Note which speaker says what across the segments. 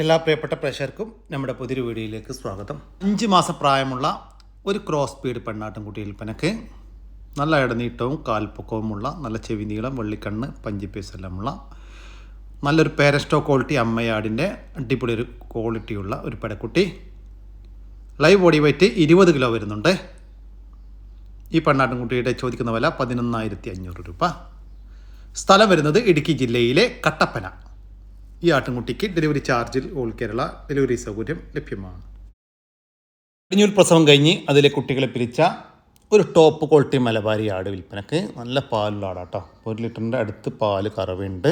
Speaker 1: എല്ലാ പ്രിയപ്പെട്ട പ്രേക്ഷകർക്കും നമ്മുടെ പുതിയൊരു വീഡിയോയിലേക്ക് സ്വാഗതം. അഞ്ച് മാസം പ്രായമുള്ള ഒരു ക്രോസ് സ്പീഡ് പെണ്ണാട്ടുംകുട്ടി വിൽപ്പനക്ക് നല്ല ഇടനീട്ടവും കാൽപ്പൊക്കവുമുള്ള നല്ല ചെവി നീളം വെള്ളിക്കണ്ണ് പഞ്ചിപ്പീസ് എല്ലാമുള്ള നല്ലൊരു പേരസ്റ്റോ ക്വാളിറ്റി അമ്മയാടിന്റെ അടിപൊളി ഒരു ക്വാളിറ്റിയുള്ള ഒരു പെടക്കുട്ടി ലൈവ് ബോഡി വെയിറ്റ് ഇരുപത് കിലോ വരുന്നുണ്ട്. ഈ പെണ്ണാട്ടുംകുട്ടിയുടെ ചോദിക്കുന്ന വില പതിനൊന്നായിരത്തി അഞ്ഞൂറ് രൂപ. സ്ഥലം വരുന്നത് ഇടുക്കി ജില്ലയിലെ കട്ടപ്പന. ഈ ആട്ടിൻകുട്ടിക്ക് ഡെലിവറി ചാർജിൽ ഓൾ കേരള ഡെലിവറി സൗകര്യം ലഭ്യമാണ്. കടിഞ്ഞൂൽ പ്രസവം കഴിഞ്ഞ് അതിലെ കുട്ടികളെ പിരിച്ച ഒരു ടോപ്പ് ക്വാളിറ്റി മലബാരി ആട് വിൽപ്പനക്ക് നല്ല പാലുള്ള ആടാട്ടോ. ഒരു ലിറ്ററിന്റെ അടുത്ത് പാൽ കറവുണ്ട്.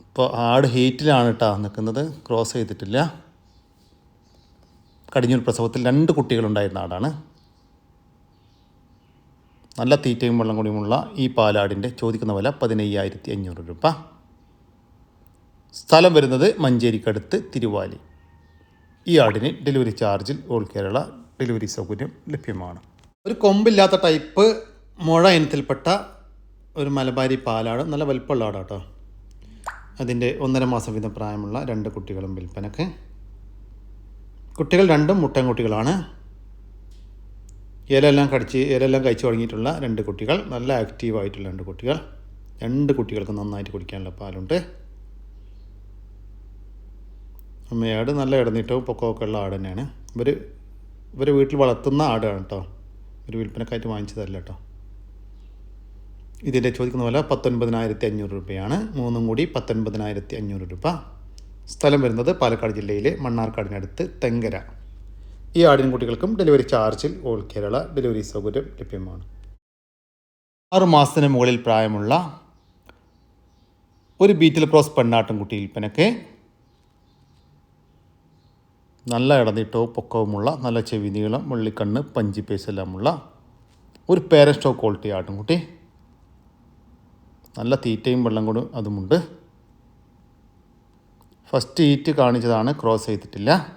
Speaker 1: ഇപ്പോൾ ആട് ഹീറ്റിലാണ് കേട്ടോ നിൽക്കുന്നത്. ക്രോസ് ചെയ്തിട്ടില്ല. കടിഞ്ഞൂൽ പ്രസവത്തിൽ രണ്ട് കുട്ടികളുണ്ടായിരുന്ന ആടാണ്. നല്ല തീറ്റയും വെള്ളം കൂടിയുമുള്ള ഈ പാലാടിന്റെ ചോദിക്കുന്ന വില പതിനയ്യായിരത്തി അഞ്ഞൂറ് രൂപ. സ്ഥലം വരുന്നത് മഞ്ചേരിക്കടുത്ത് തിരുവാലി. ഈ ആടിന് ഡെലിവറി ചാർജിൽ ഓൾ കേരള ഡെലിവറി സൗകര്യം ലഭ്യമാണ്. ഒരു കൊമ്പില്ലാത്ത ടൈപ്പ് മുഴ ഇനത്തിൽപ്പെട്ട ഒരു മലബാരി പാലാട് നല്ല വലിപ്പമുള്ള ആടാട്ടോ. അതിന്റെ ഒന്നര മാസം വീതം പ്രായമുള്ള രണ്ട് കുട്ടികളും വിൽപ്പനക്ക്. കുട്ടികൾ രണ്ടും മുട്ടൻകുട്ടികളാണ്. ഇലയെല്ലാം കടിച്ച് ഇലയെല്ലാം കഴിച്ചു തുടങ്ങിയിട്ടുള്ള രണ്ട് കുട്ടികൾ നല്ല ആക്റ്റീവായിട്ടുള്ള രണ്ട് കുട്ടികൾ. രണ്ട് കുട്ടികൾക്ക് നന്നായിട്ട് കുടിക്കാനുള്ള പാലുണ്ട്. അമ്മയാട് നല്ല ഇടനീട്ടവും പൊക്കമൊക്കെ ഉള്ള ആട് തന്നെയാണ്. ഇവർ ഇവർ വീട്ടിൽ വളർത്തുന്ന ആടാണ് കേട്ടോ ഒരു വിൽപ്പനക്കായിട്ട് വാങ്ങിച്ചതല്ല കേട്ടോ ഇതിന്റെ ചോദിക്കുന്ന പോലെ പത്തൊൻപതിനായിരത്തി അഞ്ഞൂറ് രൂപയാണ്. മൂന്നും കൂടി പത്തൊൻപതിനായിരത്തി അഞ്ഞൂറ് രൂപ. സ്ഥലം വരുന്നത് പാലക്കാട് ജില്ലയിലെ മണ്ണാർക്കാടിനടുത്ത് തെങ്കര. ഈ ആടിൻകുട്ടികൾക്കും ഡെലിവറി ചാർജിൽ ഓൾ കേരള ഡെലിവറി സൗകര്യം ലഭ്യമാണ്. ആറുമാസത്തിന് മുകളിൽ പ്രായമുള്ള ഒരു ബീറ്റിൽ ക്രോസ് പെണ്ണാട്ടുംകുട്ടി വിൽപ്പനക്ക് നല്ല ഇടനീട്ടവും പൊക്കവുമുള്ള നല്ല ചെവി നീളം മുള്ളിക്കണ്ണ് പഞ്ചി പേസെല്ലാമുള്ള ഒരു ഒരു പേരസ്റ്റോ ക്വാളിറ്റി ആട്ടുംകുട്ടി നല്ല തീറ്റയും വെള്ളം കൊണ്ട് അതുമുണ്ട്. ഫസ്റ്റ് ഈറ്റ് കാണിച്ചതാണ് ക്രോസ് ചെയ്തിട്ടില്ല.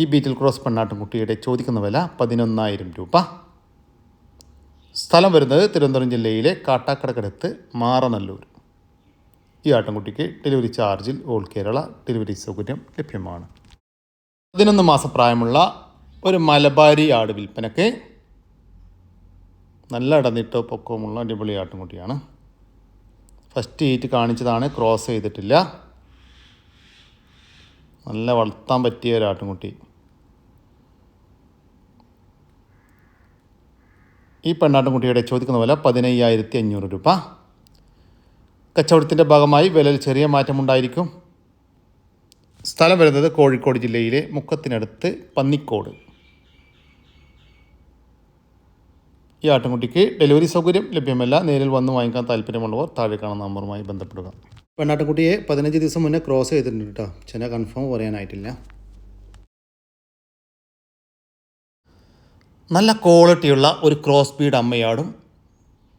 Speaker 1: ഈ ബീറ്റിൽ ക്രോസ് പെണ്ണാട്ടുംകുട്ടിയുടെ ചോദിക്കുന്ന വില പതിനൊന്നായിരം രൂപ. സ്ഥലം വരുന്നത് തിരുവനന്തപുരം ജില്ലയിലെ കാട്ടാക്കടക്കടുത്ത് മാറനല്ലൂർ. ഈ ആട്ടിൻകുട്ടിക്ക് ഡെലിവറി ചാർജിൽ ഓൾ കേരള ഡെലിവറി സൗകര്യം ലഭ്യമാണ്. പതിനൊന്ന് മാസം പ്രായമുള്ള ഒരു മലബാരി ആട് വിൽപ്പനക്ക് നല്ല ഇടനിട്ടോ പൊക്കവുമുള്ള അടിപൊളി ആട്ടിൻകുട്ടിയാണ്. ഫസ്റ്റ് ഈറ്റ് കാണിച്ചതാണ് ക്രോസ് ചെയ്തിട്ടില്ല. നല്ല വളർത്താൻ പറ്റിയ ഒരു ആട്ടിൻകുട്ടി. ഈ പെണ്ണാട്ടിൻകുട്ടിയുടെ ചോദിക്കുന്ന വില പതിനയ്യായിരത്തി അഞ്ഞൂറ് രൂപ. കച്ചവടത്തിന്റെ ഭാഗമായി വിലയിൽ ചെറിയ മാറ്റമുണ്ടായിരിക്കും. സ്ഥലം വരുന്നത് കോഴിക്കോട് ജില്ലയിലെ മുക്കത്തിനടുത്ത് പന്നിക്കോട്. ഈ ആട്ടിൻകുട്ടിക്ക് ഡെലിവറി സൗകര്യം ലഭ്യമല്ല. നേരിൽ വന്ന് വാങ്ങിക്കാൻ താല്പര്യമുള്ളവർ താഴെ കാണുന്ന നമ്പറുമായി ബന്ധപ്പെടുക. പെണ്ണാട്ടിൻകുട്ടിയെ പതിനഞ്ച് ദിവസം മുന്നേ ക്രോസ് ചെയ്തിട്ടുണ്ട് കേട്ടോ. ചില കൺഫേം പറയാനായിട്ടില്ല. നല്ല ക്വാളിറ്റിയുള്ള ഒരു ക്രോസ് ബീഡ് അമ്മയാടും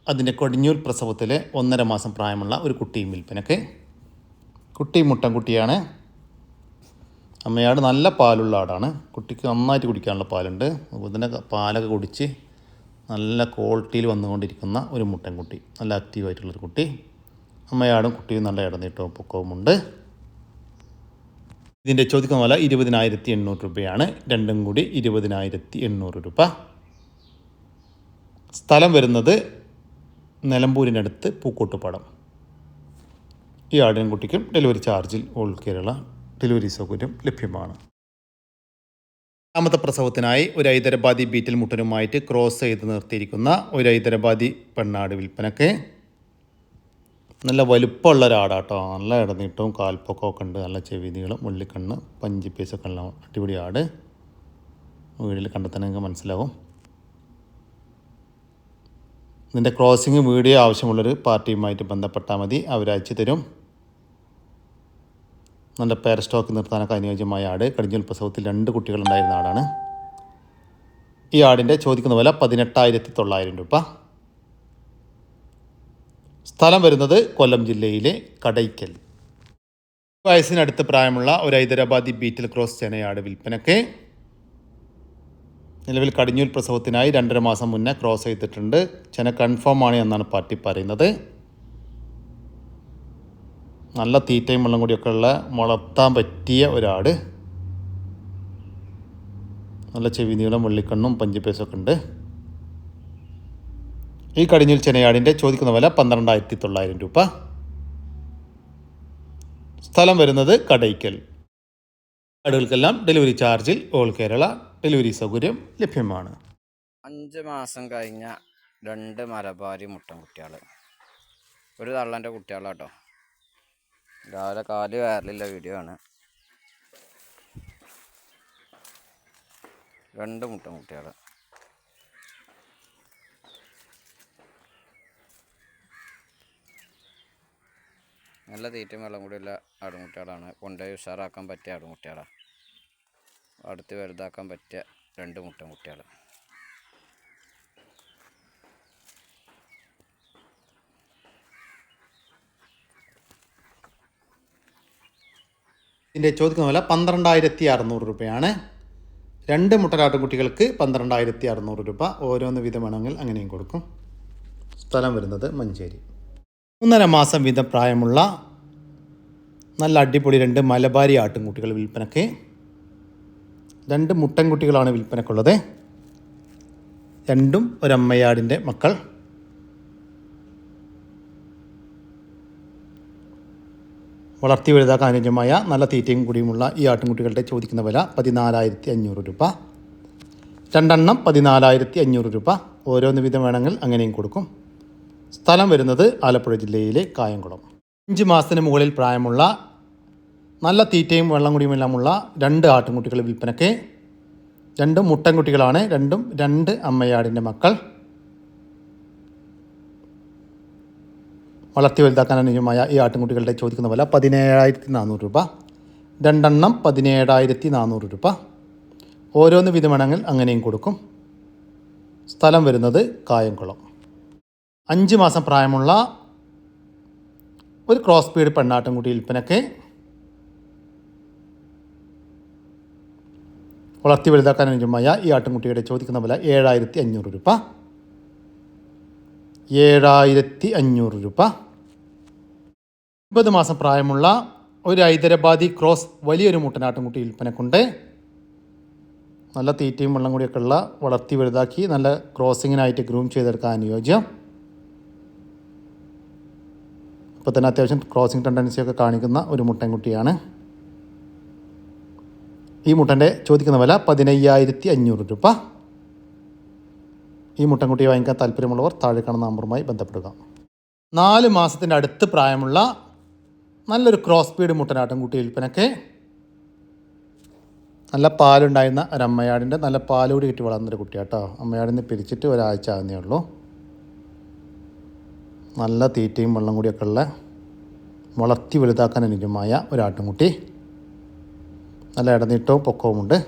Speaker 1: അതിന്റെ കൊടിഞ്ഞൂൽ പ്രസവത്തിലെ ഒന്നര മാസം പ്രായമുള്ള ഒരു കുട്ടിയും വിൽപ്പനക്ക്. കുട്ടി മുട്ടൻകുട്ടിയാണ് അമ്മയാട് നല്ല പാലുള്ള ആടാണ്. കുട്ടിക്ക് നന്നായിട്ട് കുടിക്കാനുള്ള പാലുണ്ട്. അതുപോലെ തന്നെ പാലൊക്കെ കുടിച്ച് നല്ല ക്വാളിറ്റിയിൽ വന്നുകൊണ്ടിരിക്കുന്ന ഒരു മുട്ടൻകുട്ടി. നല്ല ആക്റ്റീവായിട്ടുള്ളൊരു കുട്ടി. അമ്മയാടും കുട്ടിയും നല്ല ഇടനീട്ടവും പൊക്കവുമുണ്ട്. ഇതിന്റെ ചോദിക്കുന്ന വില ഇരുപതിനായിരത്തി എണ്ണൂറ് രൂപയാണ്. രണ്ടും കൂടി ഇരുപതിനായിരത്തി എണ്ണൂറ് രൂപ. സ്ഥലം വരുന്നത് നിലമ്പൂരിനടുത്ത് പൂക്കോട്ടുപാടം. ഈ ആടിൻകുട്ടിക്കും ഡെലിവറി ചാർജിൽ ഓൾ കേരള ഡെലിവറി സൗകര്യം ലഭ്യമാണ്. രണ്ടാമത്തെ പ്രസവത്തിനായി ഒരു ഹൈദരാബാദി ബീറ്റിൽ മുട്ടനുമായിട്ട് ക്രോസ് ചെയ്ത് നിർത്തിയിരിക്കുന്ന ഒരു ഹൈദരാബാദി പെണ്ണാട് വിൽപ്പനക്ക് നല്ല വലുപ്പമുള്ള ഒരാടാട്ടോ. നല്ല ഇടനീട്ടവും കാൽപ്പൊക്കമൊക്കെ ഉണ്ട്. നല്ല ചെവി നീളം മുള്ളിക്കണ്ണ് പഞ്ചി പീസൊക്കെ ഉള്ള അടിപൊളി ആട്. വീട്ടിൽ കണ്ടാൽ നിങ്ങൾക്ക് മനസ്സിലാവും. ഇതിന്റെ ക്രോസിങ് വീഡിയോ ആവശ്യമുള്ളൊരു പാർട്ടിയുമായിട്ട് ബന്ധപ്പെട്ടാൽ മതി. അവരയച്ചു തരും. നല്ല പേര സ്റ്റോക്ക് നിർത്താനൊക്കെ അനുയോജ്യമായ ആട്. കടിഞ്ഞൂൽ പ്രസവത്തിൽ രണ്ട് കുട്ടികളുണ്ടായിരുന്ന ആടാണ്. ഈ ആടിന്റെ ചോദിക്കുന്ന വില പതിനെട്ടായിരത്തി തൊള്ളായിരം രൂപ. സ്ഥലം വരുന്നത് കൊല്ലം ജില്ലയിലെ കടയ്ക്കൽ. വയസ്സിനടുത്ത് പ്രായമുള്ള ഒരു ഹൈദരാബാദി ബീറ്റിൽ ക്രോസ് ചെനയാട് വിൽപ്പനക്ക് നിലവിൽ കടിഞ്ഞൂൽ പ്രസവത്തിനായി രണ്ടര മാസം മുന്നേ ക്രോസ് ചെയ്തിട്ടുണ്ട്. ചെന കൺഫേം ആണ് എന്നാണ് പാർട്ടി പറയുന്നത്. നല്ല തീറ്റയും വെള്ളം കൂടിയൊക്കെ ഉള്ള പറ്റിയ ഒരാട്. നല്ല ചെവി നീളം വെള്ളിക്കണ്ണും പഞ്ചിപ്പേസൊക്കെ ഉണ്ട്. ഈ കടിഞ്ഞൂൽ ചെനയാടിന്റെ ചോദിക്കുന്ന വില പന്ത്രണ്ടായിരത്തി തൊള്ളായിരം രൂപ. സ്ഥലം വരുന്നത് കടയ്ക്കൽ. കടകൾക്കെല്ലാം ഡെലിവറി ചാർജിൽ ഓൾ കേരള ഡെലിവറി സൗകര്യം ലഭ്യമാണ്.
Speaker 2: അഞ്ച് മാസം കഴിഞ്ഞ രണ്ട് മലബാരി മുട്ടൻ കുട്ടികൾ ഒരു തള്ളന്റെ കുട്ടികളാട്ടോ. രാവിലെ കാൽ വയറിലുള്ള വീഡിയോ ആണ്. രണ്ട് മുട്ടൻകുട്ടികൾ നല്ല തീറ്റയും വെള്ളം കൂടിയുള്ള ആടുമുട്ടികളാണ് കൊണ്ടുപോയി ഉഷാറാക്കാൻ പറ്റിയ ആടുമുട്ടികളാണ് അടുത്ത് വലുതാക്കാൻ പറ്റിയ രണ്ട് മുട്ടൻകുട്ടികൾ
Speaker 1: ഇതിന്റെ ചോദിക്കുന്ന വില പന്ത്രണ്ടായിരത്തി അറുന്നൂറ് രൂപയാണ്. രണ്ട് മുട്ടനാട്ടുകുട്ടികൾക്ക് പന്ത്രണ്ടായിരത്തി അറുന്നൂറ് രൂപ. ഓരോന്ന് വീതം വേണമെങ്കിൽ അങ്ങനെയും കൊടുക്കും. സ്ഥലം വരുന്നത് മഞ്ചേരി. മൂന്നര മാസം വീതം പ്രായമുള്ള നല്ല അടിപൊളി രണ്ട് മലബാരി ആട്ടുംകുട്ടികൾ വിൽപ്പനക്ക്. രണ്ട് മുട്ടൻകുട്ടികളാണ് വിൽപ്പനക്കുള്ളത്. രണ്ടും ഒരമ്മയാടിന്റെ മക്കൾ. വളർത്തി വലുതാക്കാൻ അനുയോജ്യമായ നല്ല തീറ്റയും കൂടിയുമുള്ള ഈ ആട്ടിൻകുട്ടികളുടെ ചോദിക്കുന്ന വില പതിനാലായിരത്തി അഞ്ഞൂറ് രൂപ. രണ്ടെണ്ണം പതിനാലായിരത്തി അഞ്ഞൂറ് രൂപ. ഓരോന്ന് വിധം വേണമെങ്കിൽ അങ്ങനെയും കൊടുക്കും. സ്ഥലം വരുന്നത് ആലപ്പുഴ ജില്ലയിലെ കായംകുളം. അഞ്ച് മാസത്തിന് മുകളിൽ പ്രായമുള്ള നല്ല തീറ്റയും വെള്ളം കുടിയുമെല്ലാമുള്ള രണ്ട് ആട്ടിൻകുട്ടികൾ വിൽപ്പനയ്ക്ക്. രണ്ടും മുട്ടൻകുട്ടികളാണ്. രണ്ടും രണ്ട് അമ്മയാടിന്റെ മക്കൾ. വളർത്തി വലുതാക്കാൻ അനുയോജ്യമായ ഈ ആട്ടിൻകുട്ടികളുടെ ചോദിക്കുന്ന വില പതിനേഴായിരത്തി നാനൂറ് രൂപ. രണ്ടെണ്ണം പതിനേഴായിരത്തി നാനൂറ് രൂപ. ഓരോന്ന് വിധമാണെങ്കിൽ അങ്ങനെയും കൊടുക്കും. സ്ഥലം വരുന്നത് കായംകുളം. അഞ്ച് മാസം പ്രായമുള്ള ഒരു ക്രോസ് പീഡ് പെണ്ണാട്ടിൻകുട്ടി വിൽപ്പനയ്ക്ക്. വളർത്തി വലുതാക്കാൻ അനുയോജ്യമായ ഈ ആട്ടിൻകുട്ടിയുടെ ചോദിക്കുന്ന വില ഏഴായിരത്തി അഞ്ഞൂറ് രൂപ. ഏഴായിരത്തി അഞ്ഞൂറ് രൂപ. ഒമ്പത് മാസം പ്രായമുള്ള ഒരു ഹൈദരാബാദി ക്രോസ് വലിയൊരു മുട്ടനാട്ടുംകുട്ടി വിൽപ്പനക്കുണ്ട്. നല്ല തീറ്റയും വെള്ളം കൂടിയൊക്കെ ഉള്ള വളർത്തി വലുതാക്കി നല്ല ക്രോസിങ്ങിനായിട്ട് ഗ്രൂം ചെയ്തെടുക്കാൻ അനുയോജ്യം. ഇപ്പോൾ തന്നെ അത്യാവശ്യം ക്രോസിങ് ടെൻഡൻസിയൊക്കെ കാണിക്കുന്ന ഒരു മുട്ടൻകുട്ടിയാണ്. ഈ മുട്ടന്റെ ചോദിക്കുന്ന വില പതിനയ്യായിരത്തി അഞ്ഞൂറ് രൂപ. ഈ മുട്ടൻകുട്ടിയെ വാങ്ങിക്കാൻ താല്പര്യമുള്ളവർ താഴെ കാണുന്ന നമ്പറുമായി ബന്ധപ്പെടുക. നാല് മാസത്തിന്റെ അടുത്ത് പ്രായമുള്ള നല്ലൊരു ക്രോസ് ബീഡ് മുട്ടനാട്ടൻകുട്ടി വിൽപ്പനയ്ക്ക് നല്ല പാലുണ്ടായിരുന്ന ഒരു അമ്മയാടിന്റെ നല്ല പാലുകൂടി കിട്ടി വളർന്നൊരു കുട്ടിയാട്ടോ. അമ്മയാടിൽ നിന്ന് പിരിച്ചിട്ട് ഒരാഴ്ച ആകുന്നേ ഉള്ളൂ. നല്ല തീറ്റയും വെള്ളം കൂടിയൊക്കെ ഉള്ള വളർത്തി വലുതാക്കാൻ അനുജമായ ഒരാട്ടിൻകുട്ടി നല്ല ഇടനീട്ടവും പൊക്കവുമുണ്ട്.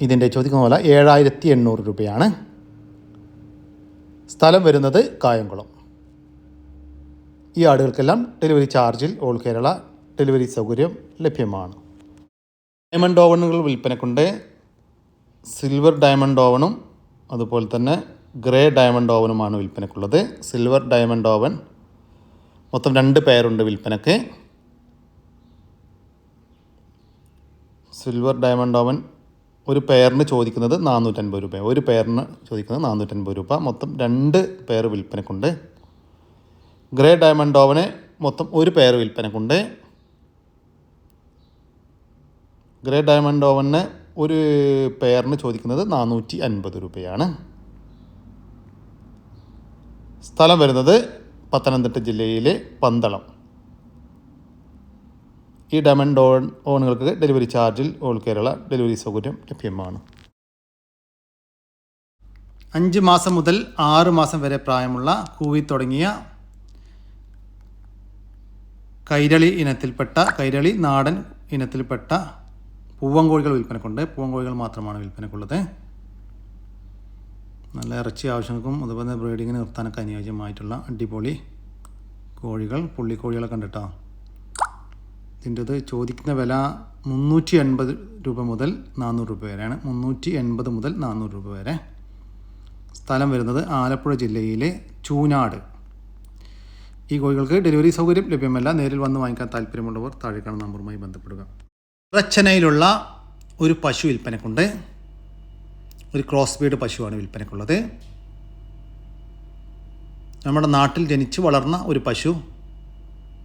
Speaker 1: ഇതിന്റെ ചോദിക്കുന്ന പോലെ ഏഴായിരത്തി എണ്ണൂറ് രൂപയാണ്. സ്ഥലം വരുന്നത് കായംകുളം. ഈ ആടുകൾക്കെല്ലാം ഡെലിവറി ചാർജിൽ ഓൾ കേരള ഡെലിവറി സൗകര്യം ലഭ്യമാണ്. ഡയമണ്ട് ഓവണുകൾ വിൽപ്പനക്കുണ്ട്. സിൽവർ ഡയമണ്ട് ഓവണും അതുപോലെ തന്നെ ഗ്രേ ഡയമണ്ട് ഓവനുമാണ് വിൽപ്പനക്കുള്ളത്. സിൽവർ ഡയമണ്ട് ഓവൻ മൊത്തം രണ്ട് പേരുണ്ട് വിൽപ്പനക്ക്. സിൽവർ ഡയമണ്ട് ഓവൻ ഒരു പെയറിന് ചോദിക്കുന്നത് നാനൂറ്റൻപത് രൂപ ഒരു പെയറിന് ചോദിക്കുന്നത് നാനൂറ്റൻപത് രൂപ. മൊത്തം രണ്ട് പെയർ വിൽപ്പനക്കുണ്ട്. ഗ്രേ ഡയമണ്ട് ഓവന് മൊത്തം ഒരു പെയർ വിൽപ്പനക്കുണ്ട്. ഗ്രേ ഡയമണ്ട് ഓവന് ഒരു പെയറിന് ചോദിക്കുന്നത് നാനൂറ്റി അൻപത് രൂപയാണ്. സ്ഥലം വരുന്നത് പത്തനംതിട്ട ജില്ലയിലെ പന്തളം. ഈ ഡയമണ്ട് ഓൺ ഓണുകൾക്ക് ഡെലിവറി ചാർജിൽ ഓൾ കേരള ഡെലിവറി സൗകര്യം ലഭ്യമാണ്. അഞ്ച് മാസം മുതൽ ആറ് മാസം വരെ പ്രായമുള്ള കൂവി തുടങ്ങിയ കൈരളി ഇനത്തിൽപ്പെട്ട കൈരളി നാടൻ ഇനത്തിൽപ്പെട്ട പൂവങ്കോഴികൾ വിൽപ്പനക്കുണ്ട്. പൂവങ്കോഴികൾ മാത്രമാണ് വിൽപ്പനക്കുള്ളത്. നല്ല ഇറച്ചി ആവശ്യങ്ങൾക്കും അതുപോലെ ബ്രീഡിങ്ങിന് നിർത്താനൊക്കെ അനുയോജ്യമായിട്ടുള്ള അടിപൊളി കോഴികൾ പുള്ളിക്കോഴികളൊക്കെ ഉണ്ട് കേട്ടോ ഇതിന്റെത് ചോദിക്കുന്ന വില മുന്നൂറ്റി എൺപത് രൂപ മുതൽ നാനൂറ് രൂപ വരെയാണ്. മുന്നൂറ്റി എൺപത് മുതൽ നാനൂറ് രൂപ വരെ. സ്ഥലം വരുന്നത് ആലപ്പുഴ ജില്ലയിലെ ചൂനാട്. ഈ കോഴികൾക്ക് ഡെലിവറി സൗകര്യം ലഭ്യമല്ല. നേരിൽ വന്ന് വാങ്ങിക്കാൻ താല്പര്യമുള്ളവർ താഴെ കാണുന്ന നമ്പറുമായി ബന്ധപ്പെടുക. റച്ചനയിലുള്ള ഒരു പശു വിൽപ്പനക്കുണ്ട്. ഒരു ക്രോസ് ബീഡ് പശുവാണ് വിൽപ്പനക്കുള്ളത്. നമ്മുടെ നാട്ടിൽ ജനിച്ച് വളർന്ന ഒരു പശു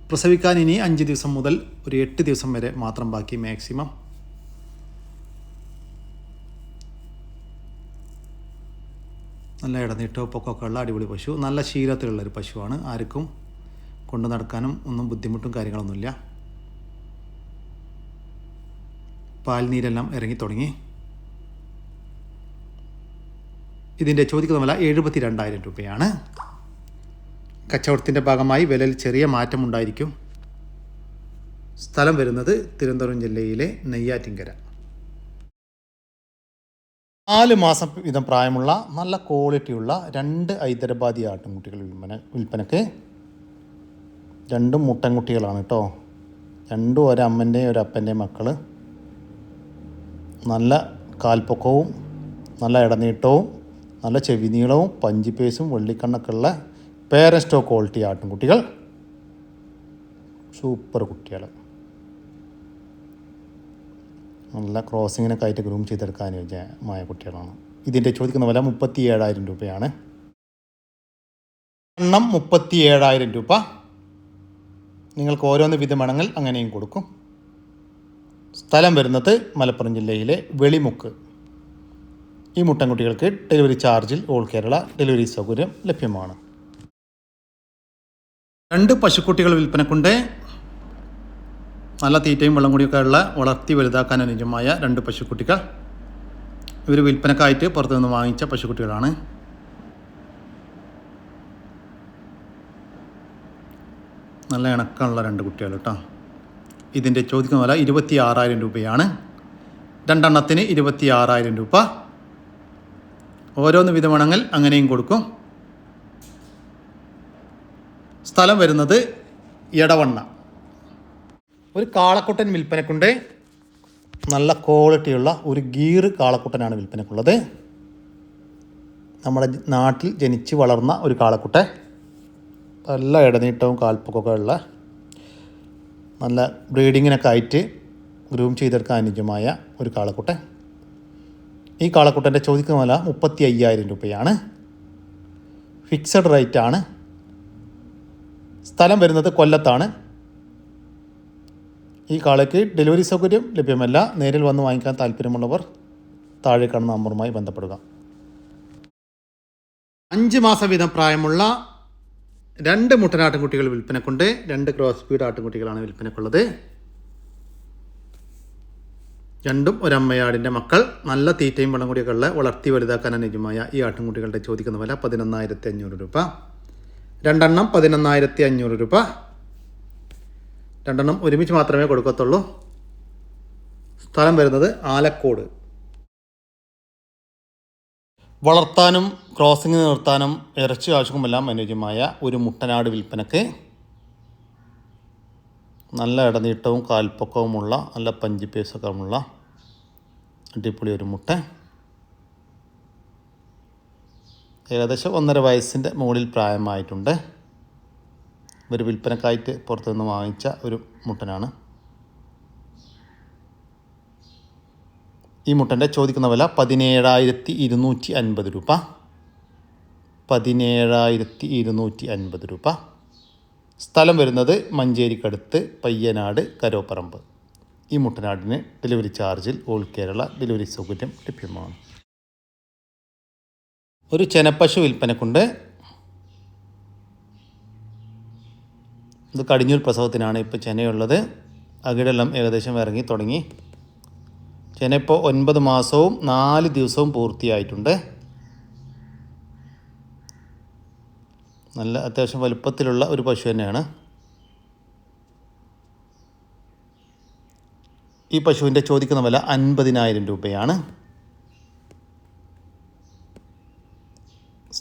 Speaker 1: പ്രസവിക്കാൻ ഇനി അഞ്ച് ദിവസം മുതൽ ഒരു എട്ട് ദിവസം വരെ മാത്രം ബാക്കി മാക്സിമം നല്ല ഇടനീട്ടവും പൊക്കമൊക്കെ ഉള്ള അടിപൊളി പശു. നല്ല ശീലത്തിലുള്ള ഒരു പശുവാണ്. ആർക്കും കൊണ്ടു നടക്കാനും ഒന്നും ബുദ്ധിമുട്ടും കാര്യങ്ങളൊന്നുമില്ല. പാൽനീരെല്ലാം ഇറങ്ങി തുടങ്ങി. ഇതിന്റെ ചോദിക്കുന്ന വില എഴുപത്തി രണ്ടായിരം രൂപയാണ്. കച്ചവടത്തിന്റെ ഭാഗമായി വിലയിൽ ചെറിയ മാറ്റമുണ്ടായിരിക്കും സ്ഥലം വരുന്നത് തിരുവനന്തപുരം ജില്ലയിലെ നെയ്യാറ്റിൻകര. നാല് മാസം വീതം പ്രായമുള്ള നല്ല ക്വാളിറ്റിയുള്ള രണ്ട് ഹൈദരാബാദി ആട്ടുംകുട്ടികൾ വിൽപ്പന വിൽപ്പനക്ക്. രണ്ടും മുട്ടൻകുട്ടികളാണ് കേട്ടോ രണ്ടും ഒരമ്മന്റെയും ഒരപ്പന്റെയും മക്കൾ നല്ല കാൽപ്പൊക്കവും നല്ല ഇടനീട്ടവും നല്ല ചെവി നീളവും പഞ്ചിപ്പേസും വെള്ളിക്കണ്ണൊക്കെ ഉള്ള പേരൻസ്റ്റോ ക്വാളിറ്റി ആട്ടിൻകുട്ടികൾ സൂപ്പർ കുട്ടികൾ നല്ല ക്രോസിങ്ങിനൊക്കെ ആയിട്ട് ഗ്രൂം ചെയ്തെടുക്കാൻ അനുയോജ്യമായ കുട്ടികളാണ്. ഇതിന്റെ ചോദിക്കുന്ന വില മുപ്പത്തി ഏഴായിരം രൂപയാണ്. എണ്ണം മുപ്പത്തി ഏഴായിരം രൂപ. നിങ്ങൾക്ക് ഓരോന്ന് വിധമാണെങ്കിൽ അങ്ങനെയും കൊടുക്കും. സ്ഥലം വരുന്നത് മലപ്പുറം ജില്ലയിലെ വെളിമുക്ക്. ഈ മുട്ടൻകുട്ടികൾക്ക് ഡെലിവറി ചാർജിൽ ഓൾ കേരള ഡെലിവറി സൗകര്യം ലഭ്യമാണ്. രണ്ട് പശുക്കുട്ടികൾ വിൽപ്പനക്കുണ്ട്. നല്ല തീറ്റയും വെള്ളം കൂടിയൊക്കെ ഉള്ള വളർത്തി വലുതാക്കാൻ അനുയോജ്യമായ രണ്ട് പശുക്കുട്ടികൾ. ഇവർ വിൽപ്പനക്കായിട്ട് പുറത്തുനിന്ന് വാങ്ങിച്ച പശുക്കുട്ടികളാണ്. നല്ല ഇണക്കമുള്ള രണ്ട് കുട്ടികൾ കേട്ടോ ഇതിന്റെ ചോദിക്കുന്ന വില ഇരുപത്തി ആറായിരം രൂപയാണ്. രണ്ടെണ്ണത്തിന് ഇരുപത്തി ആറായിരം രൂപ. ഓരോന്ന് വിധമാണെങ്കിൽ അങ്ങനെയും കൊടുക്കും. സ്ഥലം വരുന്നത് എടവണ്ണ. ഒരു കാളക്കുട്ടൻ വിൽപ്പനക്കുണ്ട്. നല്ല ക്വാളിറ്റിയുള്ള ഒരു ഗീർ കാളക്കുട്ടനാണ് വിൽപ്പനക്കുള്ളത്. നമ്മുടെ നാട്ടിൽ ജനിച്ച് വളർന്ന ഒരു കാളക്കുട്ടൻ. നല്ല ഇടനീട്ടവും കാൽപ്പൊക്കൊക്കെ ഉള്ള നല്ല ബ്രീഡിങ്ങിനൊക്കെ ആയിട്ട് ഗ്രൂം ചെയ്തെടുക്കാൻ അനുജ്യമായ ഒരു കാളക്കുട്ടൻ. ഈ കാളക്കുട്ടന്റെ ചോദിക്കുന്ന വില മുപ്പത്തി അയ്യായിരം രൂപയാണ്. ഫിക്സഡ് റേറ്റ് ആണ് സ്ഥലം വരുന്നത് കൊല്ലത്താണ്. ഈ കാളയ്ക്ക് ഡെലിവറി സൗകര്യം ലഭ്യമല്ല. നേരിൽ വന്ന് വാങ്ങിക്കാൻ താല്പര്യമുള്ളവർ താഴെ കാണുന്ന നമ്പറുമായി ബന്ധപ്പെടുക. അഞ്ച് മാസം വീതം പ്രായമുള്ള രണ്ട് മുട്ടനാട്ടിൻകുട്ടികൾ വിൽപ്പനക്കുണ്ട്. രണ്ട് ക്രോസ് സ്പീഡ് ആട്ടിൻകുട്ടികളാണ് വിൽപ്പനക്കുള്ളത്. രണ്ടും ഒരമ്മയാടിന്റെ മക്കൾ. നല്ല തീറ്റയും വെള്ളം കൂടിയൊക്കെ ഉള്ള വളർത്തി വലുതാക്കാൻ അനുജമായ ഈ ആട്ടിൻകുട്ടികളുടെ ചോദിക്കുന്ന വില പതിനൊന്നായിരത്തി അഞ്ഞൂറ് രൂപ. രണ്ടെണ്ണം പതിനൊന്നായിരത്തി അഞ്ഞൂറ് രൂപ. രണ്ടെണ്ണം ഒരുമിച്ച് മാത്രമേ കൊടുക്കത്തുള്ളൂ. സ്ഥലം വരുന്നത് ആലക്കോട്. വളർത്താനും ക്രോസിംഗ് നിർത്താനും ഇറച്ചി ആവശ്യവുമെല്ലാം അനുയോജ്യമായ ഒരു മുട്ടനാട് വിൽപ്പനക്ക് നല്ല ഇടനീട്ടവും കാൽപ്പൊക്കവുമുള്ള നല്ല പഞ്ചിപ്പേസൊക്കെയുള്ള അടിപൊളി ഒരു മുട്ട. ഏകദേശം ഒന്നര വയസ്സിന്റെ മുകളിൽ പ്രായമായിട്ടുണ്ട്. ഒരു വിൽപ്പനക്കായിട്ട് പുറത്തുനിന്ന് വാങ്ങിച്ച ഒരു മുട്ടനാണ്. ഈ മുട്ടന്റെ ചോദിക്കുന്ന വില പതിനേഴായിരത്തി ഇരുന്നൂറ്റി അൻപത് രൂപ. പതിനേഴായിരത്തി ഇരുന്നൂറ്റി അൻപത് രൂപ. സ്ഥലം വരുന്നത് മഞ്ചേരിക്കടുത്ത് പയ്യനാട് കരോപ്പറമ്പ്. ഈ മുട്ടനാടിന് ഡെലിവറി ചാർജിൽ ഓൾ കേരള ഡെലിവറി സൗകര്യം ലഭ്യമാണ്. ഒരു ചെനപ്പശു വിൽപ്പനക്കുണ്ട്. ഇത് കടിഞ്ഞൂൽ പ്രസവത്തിനാണ് ഇപ്പോൾ ചെനയുള്ളത്. അകിടെല്ലാം ഏകദേശം ഇറങ്ങി തുടങ്ങി. ചെന ഇപ്പോൾ ഒൻപത് മാസവും നാല് ദിവസവും പൂർത്തിയായിട്ടുണ്ട്. നല്ല അത്യാവശ്യം വലുപ്പത്തിലുള്ള ഒരു പശു തന്നെയാണ്. ഈ പശുവിന്റെ ചോദിക്കുന്ന വില അൻപതിനായിരം രൂപയാണ്.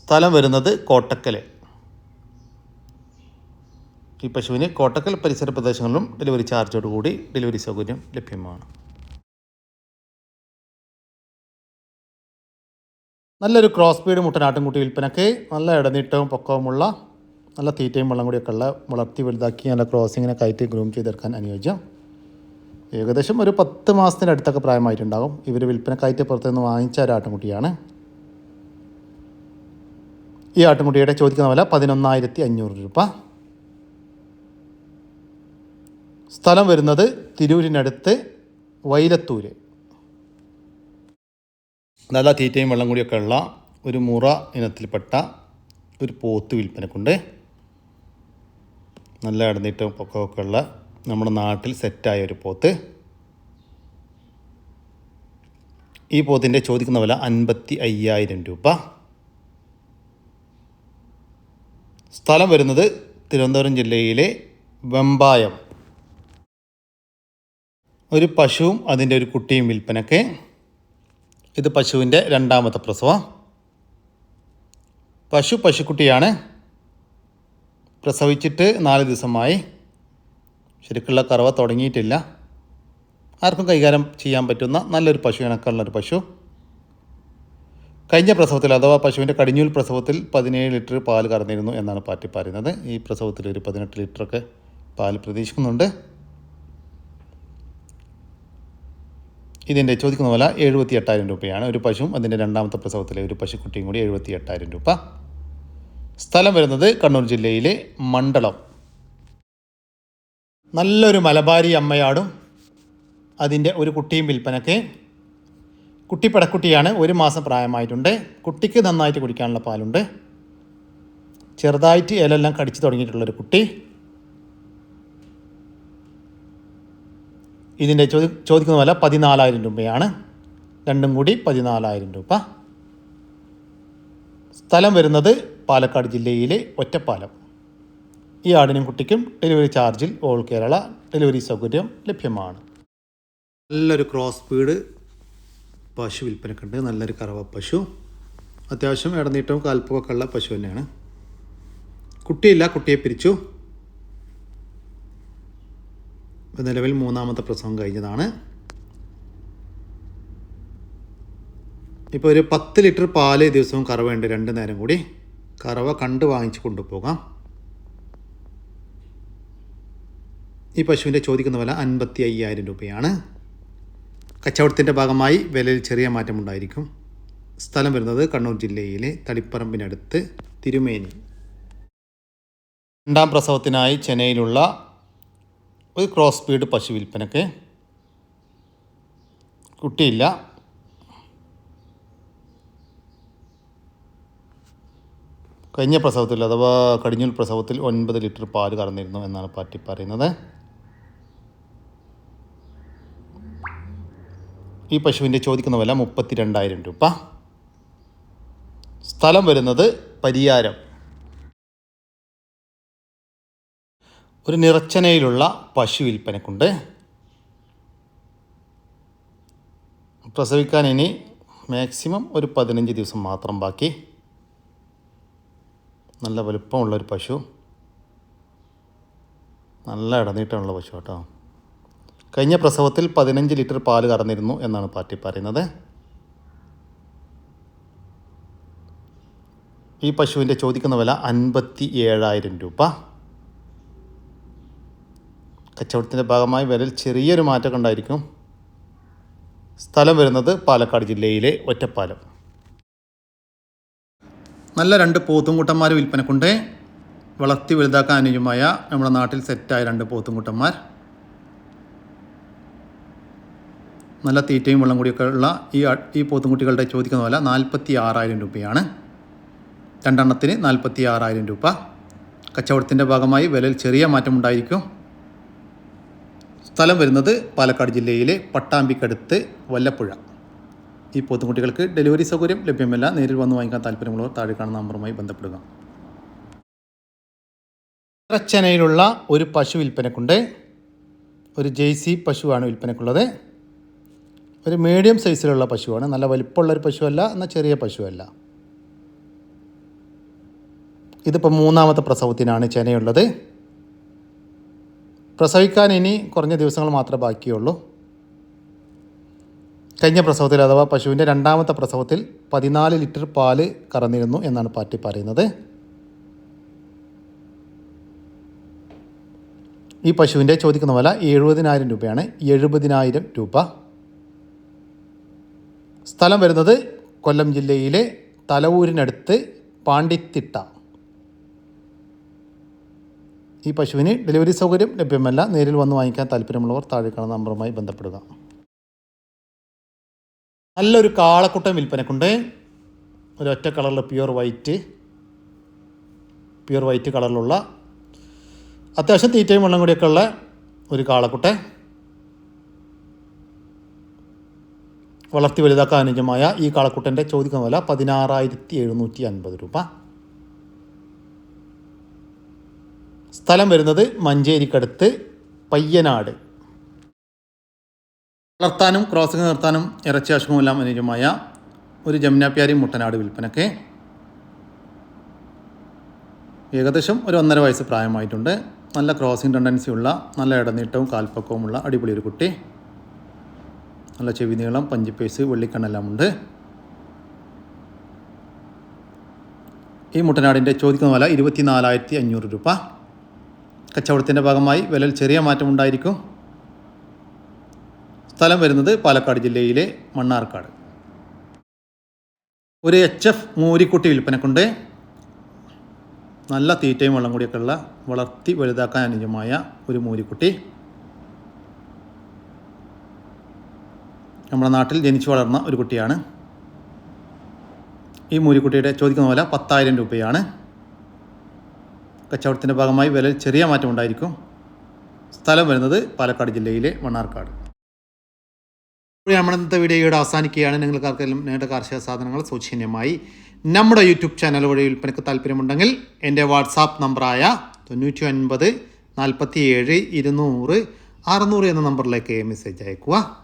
Speaker 1: സ്ഥലം വരുന്നത് കോട്ടക്കൽ ഈ പശുവിന് കോട്ടക്കൽ പരിസര പ്രദേശങ്ങളിലും ഡെലിവറി ചാർജോടുകൂടി ഡെലിവറി സൗകര്യം ലഭ്യമാണ്. നല്ലൊരു ക്രോസ് ബീഡ് മുട്ടനാട്ടിൻകുട്ടി വിൽപ്പനയ്ക്ക് നല്ല ഇടനീട്ടവും പൊക്കവുമുള്ള നല്ല തീറ്റയും വെള്ളം കൂടിയൊക്കെ ഉള്ള വളർത്തി വലുതാക്കി നല്ല ക്രോസിങ്ങിനെ കയറ്റി ഗ്രൂം ചെയ്തെടുക്കാൻ അനുയോജ്യം. ഏകദേശം ഒരു പത്ത് മാസത്തിന്റെ അടുത്തൊക്കെ പ്രായമായിട്ടുണ്ടാകും. ഇവർ വിൽപ്പനക്കായിട്ട് പുറത്തുനിന്ന് വാങ്ങിച്ച ഒരു ഈ ആട്ടുമുട്ടിയുടെ ചോദിക്കുന്ന വില പതിനൊന്നായിരത്തി അഞ്ഞൂറ് രൂപ. സ്ഥലം വരുന്നത് തിരൂരിനടുത്ത് വൈലത്തൂര്. നല്ല തീറ്റയും വെള്ളം കൂടിയൊക്കെ ഉള്ള ഒരു മുറ ഇനത്തിൽപ്പെട്ട ഒരു പോത്ത് വിൽപ്പനക്കുണ്ട്. നല്ല ഇടനീട്ടവും പൊക്കമൊക്കെ ഉള്ള നമ്മുടെ നാട്ടിൽ സെറ്റായ ഒരു പോത്ത്. ഈ പോത്തിന്റെ ചോദിക്കുന്ന വില അൻപത്തി അയ്യായിരം രൂപ. സ്ഥലം വരുന്നത് തിരുവനന്തപുരം ജില്ലയിലെ വെമ്പായം. ഒരു പശുവും അതിന്റെ ഒരു കുട്ടിയും വിൽപ്പനക്ക്. ഇത് പശുവിന്റെ രണ്ടാമത്തെ പ്രസവം. പശു പശുക്കുട്ടിയാണ് പ്രസവിച്ചിട്ട് നാല് ദിവസമായി. ശരിക്കുള്ള കറവ തുടങ്ങിയിട്ടില്ല. ആർക്കും കൈകാര്യം ചെയ്യാൻ പറ്റുന്ന നല്ലൊരു പശു ഇണക്കമുള്ളൊരു പശു. കഴിഞ്ഞ പ്രസവത്തിൽ അഥവാ പശുവിന്റെ കടിഞ്ഞൂൽ പ്രസവത്തിൽ പതിനേഴ് ലിറ്റർ പാൽ കറന്നിരുന്നു എന്നാണ് പാർട്ടി പറയുന്നത്. ഈ പ്രസവത്തിൽ ഒരു പതിനെട്ട് ലിറ്ററൊക്കെ പാൽ പ്രതീക്ഷിക്കുന്നുണ്ട്. ഇതിന്റെ ചോദിക്കുന്ന വില എഴുപത്തി എട്ടായിരം രൂപയാണ്. ഒരു പശുവും അതിന്റെ രണ്ടാമത്തെ പ്രസവത്തിലെ ഒരു പശുക്കുട്ടിയും കൂടി എഴുപത്തി എട്ടായിരം രൂപ. സ്ഥലം വരുന്നത് കണ്ണൂർ ജില്ലയിലെ മണ്ഡലം. നല്ലൊരു മലബാരി അമ്മയാടും അതിന്റെ ഒരു കുട്ടിയും വിൽപ്പനക്ക് കുട്ടി പെടക്കുട്ടിയാണ് ഒരു മാസം പ്രായമായിട്ടുണ്ട്. കുട്ടിക്ക് നന്നായിട്ട് കുടിക്കാനുള്ള പാലുണ്ട്. ചെറുതായിട്ട് ഇലെല്ലാം കടിച്ചു തുടങ്ങിയിട്ടുള്ളൊരു കുട്ടി. ഇതിന്റെ ചോദി ചോദിക്കുന്ന വില പതിനാലായിരം രൂപയാണ്. രണ്ടും കൂടി പതിനാലായിരം രൂപ. സ്ഥലം വരുന്നത് പാലക്കാട് ജില്ലയിലെ ഒറ്റപ്പാലം. ഈ ആടിനും കുട്ടിക്കും ഡെലിവറി ചാർജിൽ ഓൾ കേരള ഡെലിവറി സൗകര്യം ലഭ്യമാണ്. നല്ലൊരു ക്രോസ് സ്പീഡ് പശു വിൽപ്പനക്കുണ്ട് നല്ലൊരു കറവ പശു. അത്യാവശ്യം ഇടനീട്ടവും കാൽപ്പൊക്കെ ഉള്ള പശു തന്നെയാണ്. കുട്ടിയില്ല കുട്ടിയെ പിരിച്ചു. നിലവിൽ മൂന്നാമത്തെ പ്രസവം കഴിഞ്ഞതാണ്. ഇപ്പോൾ ഒരു പത്ത് ലിറ്റർ പാൽ ദിവസവും കറവയുണ്ട്. രണ്ട് നേരം കൂടി. കറവ കണ്ട് വാങ്ങിച്ച് കൊണ്ടുപോകാം. ഈ പശുവിന്റെ ചോദിക്കുന്ന വില അൻപത്തി അയ്യായിരം രൂപയാണ്. കച്ചവടത്തിന്റെ ഭാഗമായി വിലയിൽ ചെറിയ മാറ്റമുണ്ടായിരിക്കും. സ്ഥലം വരുന്നത് കണ്ണൂർ ജില്ലയിലെ തളിപ്പറമ്പിനടുത്ത് തിരുമേനി. രണ്ടാം പ്രസവത്തിനായി ചെന്നൈയിലുള്ള ഒരു ക്രോസ് സ്പീഡ് പശു വിൽപ്പനക്ക് കുട്ടിയില്ല. കഴിഞ്ഞ പ്രസവത്തിൽ അഥവാ കടിഞ്ഞൂൽ പ്രസവത്തിൽ ഒൻപത് ലിറ്റർ പാൽ കറന്നിരുന്നു എന്നാണ് പാറ്റി പറയുന്നത്. ഈ പശുവിന്റെ ചോദിക്കുന്ന വില മുപ്പത്തി രണ്ടായിരം രൂപ. സ്ഥലം വരുന്നത് പരിയാരം. ഒരു നിറച്ചനയിലുള്ള പശു വിൽപ്പനക്കുണ്ട്. പ്രസവിക്കാൻ ഇനി മാക്സിമം ഒരു പതിനഞ്ച് ദിവസം മാത്രം ബാക്കി. നല്ല വലുപ്പമുള്ളൊരു പശു. നല്ല ഇടനീട്ടമുള്ള പശു കേട്ടോ കഴിഞ്ഞ പ്രസവത്തിൽ പതിനഞ്ച് ലിറ്റർ പാൽ കറന്നിരുന്നു എന്നാണ് പാർട്ടി പറയുന്നത്. ഈ പശുവിന്റെ ചോദിക്കുന്ന വില അൻപത്തി ഏഴായിരം രൂപ. കച്ചവടത്തിന്റെ ഭാഗമായി വിലയിൽ ചെറിയൊരു മാറ്റമൊക്കെ ഉണ്ടായിരിക്കും. സ്ഥലം വരുന്നത് പാലക്കാട് ജില്ലയിലെ ഒറ്റപ്പാലം. നല്ല രണ്ട് പോത്തുംകുട്ടന്മാർ വിൽപ്പനക്കുണ്ട്. വളർത്തി വലുതാക്കാൻ അനുയോജ്യമായ നമ്മുടെ നാട്ടിൽ സെറ്റായ രണ്ട് പോത്തുംകുട്ടന്മാർ. നല്ല തീറ്റയും വെള്ളം കൂടിയൊക്കെ ഉള്ള ഈ ഈ പോത്തുംകുട്ടികളുടെ ചോദിക്കുന്ന വില നാൽപ്പത്തി ആറായിരം രൂപയാണ്. രണ്ടെണ്ണത്തിന് നാൽപ്പത്തി ആറായിരം രൂപ. കച്ചവടത്തിന്റെ ഭാഗമായി വിലയിൽ ചെറിയ മാറ്റമുണ്ടായിരിക്കും സ്ഥലം വരുന്നത് പാലക്കാട് ജില്ലയിലെ പട്ടാമ്പിക്കടുത്ത് വല്ലപ്പുഴ. ഈ പോത്തുകുട്ടികൾക്ക് ഡെലിവറി സൗകര്യം ലഭ്യമല്ല. നേരിൽ വന്ന് വാങ്ങിക്കാൻ താല്പര്യമുള്ളവർ താഴെ കാണുന്ന നമ്പറുമായി ബന്ധപ്പെടുക. ചെന്നൈയിലുള്ള ഒരു പശു വിൽപ്പനക്കുണ്ട്. ഒരു ജെയ്സി പശുവാണ് വിൽപ്പനക്കുള്ളത്. ഒരു മീഡിയം സൈസിലുള്ള പശുവാണ്. നല്ല വലിപ്പമുള്ളൊരു പശുവല്ല എന്നാൽ ചെറിയ പശുവല്ല. ഇതിപ്പോൾ മൂന്നാമത്തെ പ്രസവത്തിനാണ് ചെനയുള്ളത്. പ്രസവിക്കാൻ ഇനി കുറഞ്ഞ ദിവസങ്ങൾ മാത്രമേ ബാക്കിയുള്ളൂ. കഴിഞ്ഞ പ്രസവത്തിൽ അഥവാ പശുവിന്റെ രണ്ടാമത്തെ പ്രസവത്തിൽ പതിനാല് ലിറ്റർ പാൽ കറന്നിരുന്നു എന്നാണ് പാർട്ടി പറയുന്നത്. ഈ പശുവിന്റെ ചോദിക്കുന്ന വില എഴുപതിനായിരം രൂപയാണ്. എഴുപതിനായിരം രൂപ. സ്ഥലം വരുന്നത് കൊല്ലം ജില്ലയിലെ തലവൂരിനടുത്ത് പാണ്ടിത്തിട്ട. ഈ പശുവിന് ഡെലിവറി സൗകര്യം ലഭ്യമല്ല. നേരിൽ വന്ന് വാങ്ങിക്കാൻ താല്പര്യമുള്ളവർ താഴെ കാണുന്ന നമ്പറുമായി ബന്ധപ്പെടുക. നല്ലൊരു കാളക്കുട്ടൻ വിൽപ്പനക്കുണ്ട്. ഒരൊറ്റ കളറിൽ പ്യുവർ വൈറ്റ്. പ്യുവർ വൈറ്റ് കളറിലുള്ള അത്യാവശ്യം തീറ്റയും വെള്ളം കൂടിയൊക്കെ ഉള്ള ഒരു കാളക്കുട്ട വളർത്തി വലുതാക്കാൻ അനുജമായ ഈ കാളക്കുട്ടന്റെ ചോദിക്കുന്ന വില പതിനാറായിരത്തി എഴുന്നൂറ്റി അൻപത് രൂപ. സ്ഥലം വരുന്നത് മഞ്ചേരിക്കടുത്ത് പയ്യനാട്. വളർത്താനും ക്രോസിംഗ് നിർത്താനും ഇറച്ചി ആവശ്യവുമെല്ലാം അനുജമായ ഒരു ജമുനാപ്യാരി മുട്ടനാട് വിൽപ്പനയ്ക്ക് ഏകദേശം ഒരു ഒന്നര വയസ്സ് പ്രായമായിട്ടുണ്ട്. നല്ല ക്രോസിംഗ് ടെൻഡൻസി ഉള്ള നല്ല ഇടനീട്ടവും കാൽപ്പക്കവുമുള്ള അടിപൊളി ഒരു കുട്ടി. നല്ല ചെവി നീളം പഞ്ചിപ്പേസ് വെള്ളിക്കണ്ണെല്ലാം ഉണ്ട്. ഈ മുട്ടനാടിന്റെ ചോദിക്കുന്ന വില ഇരുപത്തി നാലായിരത്തി അഞ്ഞൂറ് രൂപ. കച്ചവടത്തിന്റെ ഭാഗമായി വിലയിൽ ചെറിയ മാറ്റമുണ്ടായിരിക്കും സ്ഥലം വരുന്നത് പാലക്കാട് ജില്ലയിലെ മണ്ണാർക്കാട്. ഒരു എച്ച് എഫ് മൂരിക്കുട്ടി വിൽപ്പനക്കുണ്ട്. നല്ല തീറ്റയും വെള്ളം കൂടിയൊക്കെയുള്ള വളർത്തി വലുതാക്കാൻ അനുയോജ്യമായ ഒരു മൂരിക്കുട്ടി. നമ്മുടെ നാട്ടിൽ ജനിച്ചു വളർന്ന ഒരു കുട്ടിയാണ്. ഈ മൂരിക്കുട്ടിയുടെ ചോദിക്കുന്ന വില പത്തായിരം രൂപയാണ്. കച്ചവടത്തിന്റെ ഭാഗമായി വിലയിൽ ചെറിയ മാറ്റം ഉണ്ടായിരിക്കും. സ്ഥലം വരുന്നത് പാലക്കാട് ജില്ലയിലെ മണ്ണാർക്കാട്. ഇപ്പോൾ നമ്മുടെ ഇന്നത്തെ വീഡിയോയുടെ അവസാനിക്കുകയാണ്. നിങ്ങൾക്ക് ആർക്കെങ്കിലും നിങ്ങളുടെ കാർഷിക സാധനങ്ങൾ സൗജന്യമായി നമ്മുടെ യൂട്യൂബ് ചാനൽ വഴി വിൽപ്പനയ്ക്ക് താല്പര്യമുണ്ടെങ്കിൽ എന്റെ വാട്സാപ്പ് നമ്പറായ തൊണ്ണൂറ്റി ഒൻപത് നാൽപ്പത്തി ഏഴ് ഇരുന്നൂറ് അറുന്നൂറ് എന്ന നമ്പറിലേക്ക് മെസ്സേജ് അയക്കുക